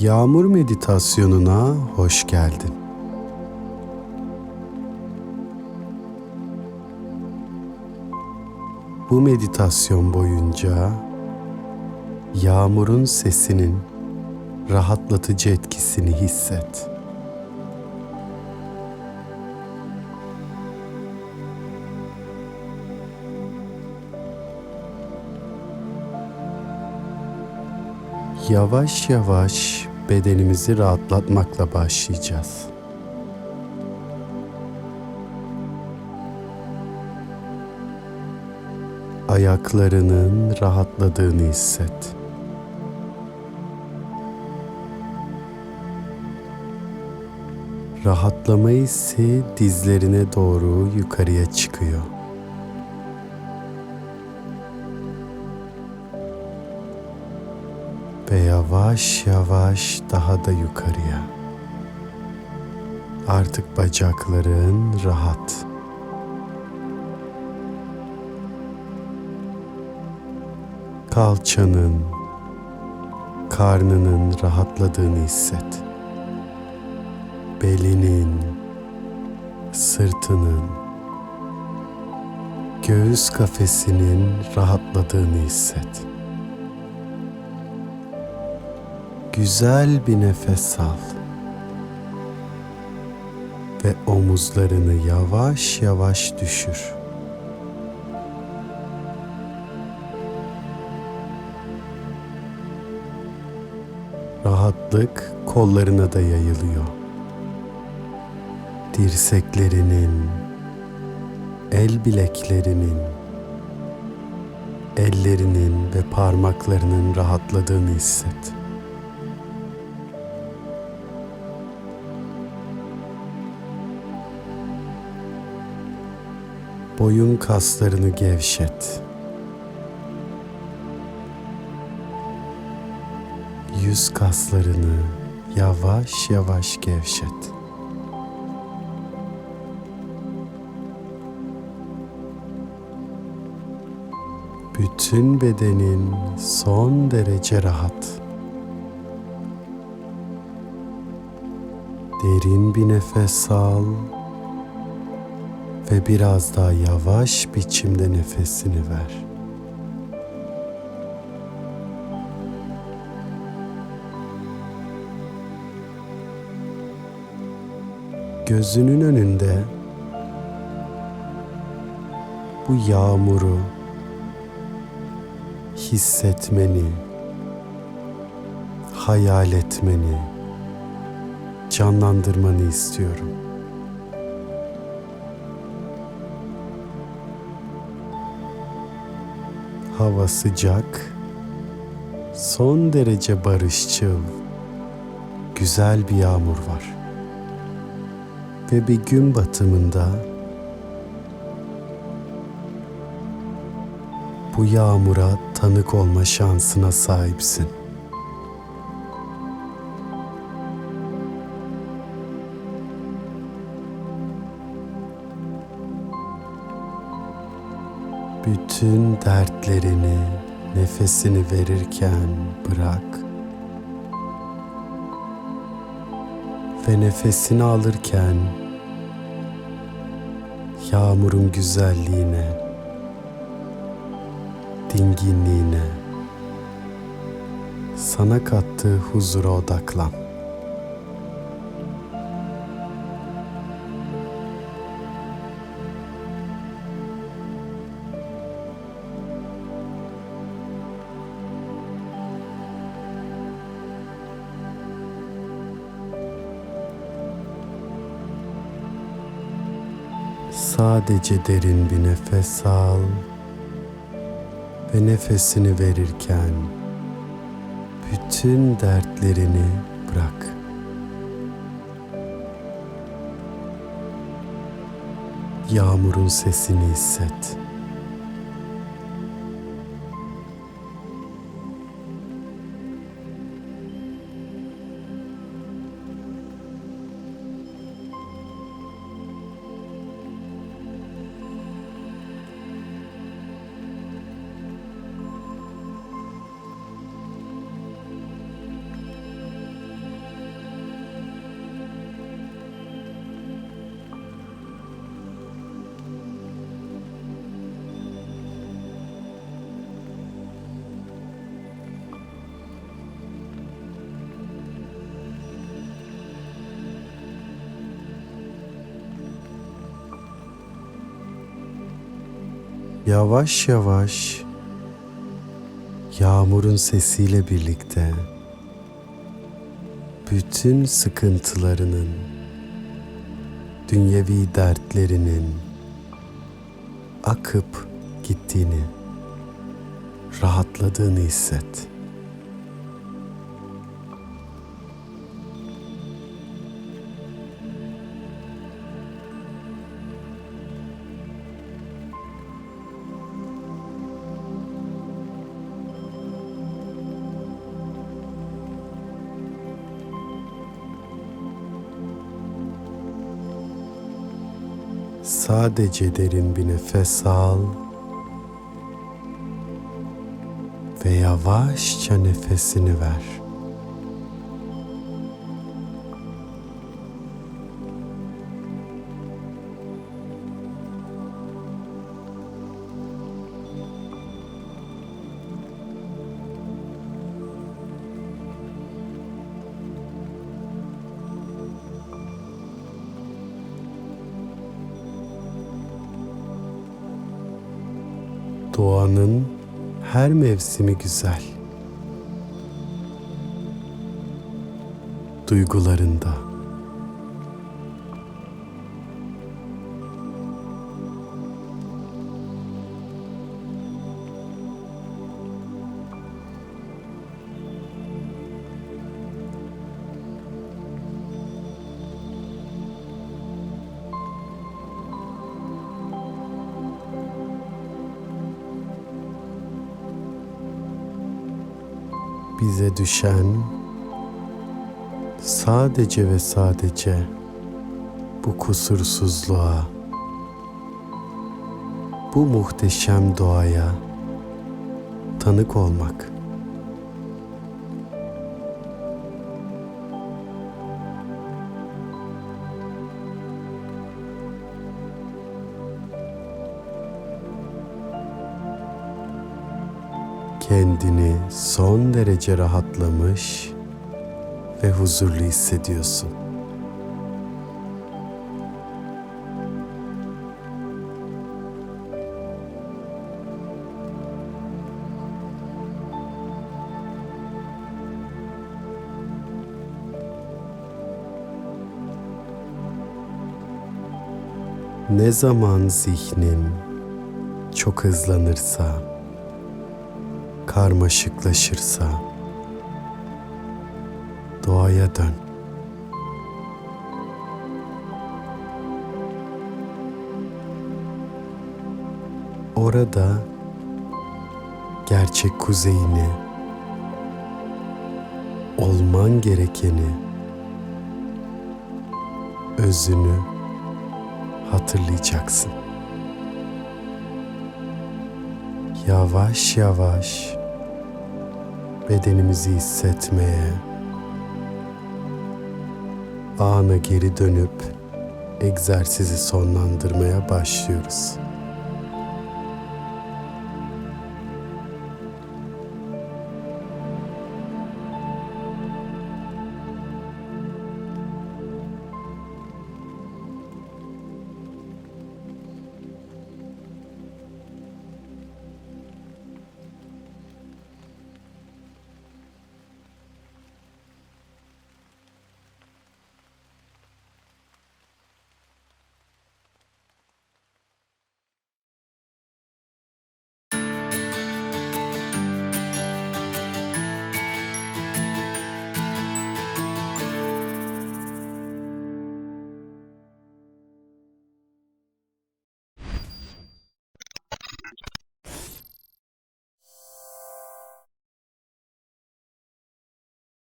Yağmur meditasyonuna hoş geldin. Bu meditasyon boyunca yağmurun sesinin rahatlatıcı etkisini hisset. Yavaş yavaş bedenimizi rahatlatmakla başlayacağız. Ayaklarının rahatladığını hisset. Rahatlama hissi dizlerine doğru yukarıya çıkıyor. Yavaş yavaş daha da yukarıya. Artık bacakların rahat. Kalçanın, karnının rahatladığını hisset. Belinin, sırtının, göğüs kafesinin rahatladığını hisset. Güzel bir nefes al. Ve omuzlarını yavaş yavaş düşür. Rahatlık kollarına da yayılıyor. Dirseklerinin, el bileklerinin, ellerinin ve parmaklarının rahatladığını hisset. Boyun kaslarını gevşet. Yüz kaslarını yavaş yavaş gevşet. Bütün bedenin son derece rahat. Derin bir nefes al ve biraz daha yavaş biçimde nefesini ver. Gözünün önünde bu yağmuru hissetmeni, hayal etmeni, canlandırmanı istiyorum. Hava sıcak, son derece barışçıl, güzel bir yağmur var. Ve bir gün batımında bu yağmura tanık olma şansına sahipsin. Bütün dertlerini nefesini verirken bırak. Ve nefesini alırken yağmurun güzelliğine, dinginliğine, sana kattığı huzura odaklan. Sadece derin bir nefes al ve nefesini verirken bütün dertlerini bırak. Yağmurun sesini hisset. Yavaş yavaş yağmurun sesiyle birlikte bütün sıkıntılarının, dünyevi dertlerinin akıp gittiğini, rahatladığını hisset. Sadece derin bir nefes al ve yavaşça nefesini ver. Doğanın her mevsimi güzel. Duygularında. Bize düşen sadece ve sadece bu kusursuzluğa, bu muhteşem doğaya tanık olmak. Kendini son derece rahatlamış ve huzurlu hissediyorsun. Ne zaman zihnin çok hızlanırsa, karmaşıklaşırsa doğaya dön. Orada gerçek kuzeyini, olman gerekeni, özünü hatırlayacaksın. Yavaş yavaş bedenimizi hissetmeye, ana geri dönüp egzersizi sonlandırmaya başlıyoruz.